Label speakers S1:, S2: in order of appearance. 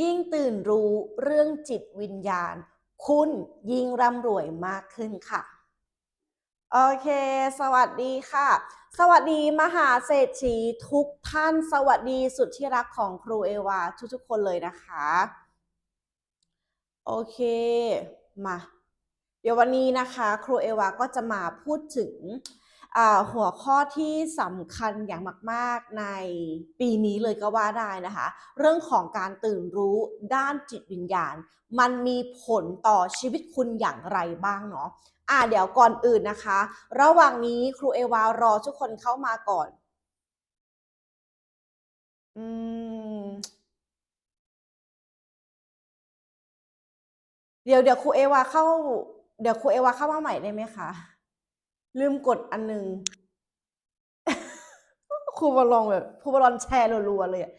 S1: ยิ่งตื่นรู้เรื่องจิตวิญญาณ คุณยิ่งร่ำรวยมากขึ้นค่ะ โอเค สวัสดีค่ะ สวัสดีมหาเศรษฐีทุกท่าน สวัสดีสุดที่รักของครูเอวาทุกๆคนเลยนะคะ โอเค มา เดี๋ยววันนี้นะคะ ครูเอวาก็จะมาพูดถึง หัวข้อที่สำคัญอย่างมาก ๆในปีนี้เลยก็ว่าได้นะคะ เรื่องของการตื่นรู้ด้านจิตวิญญาณ มันมีผลต่อชีวิตคุณอย่างไรบ้างเนาะอ่าเดี๋ยวก่อนอื่นนะคะ ระหว่างนี้ครูเอวารอทุกคนเข้ามาก่อน อืมเดี๋ยวเดี๋ยวครูเอวาเข้า เดี๋ยวครูเอวาเข้ามาใหม่ได้ไหมคะ ลืมกดอันหนึ่งครูบอลลองแบบครูบอลลอนแชร์รัวๆเลยอะ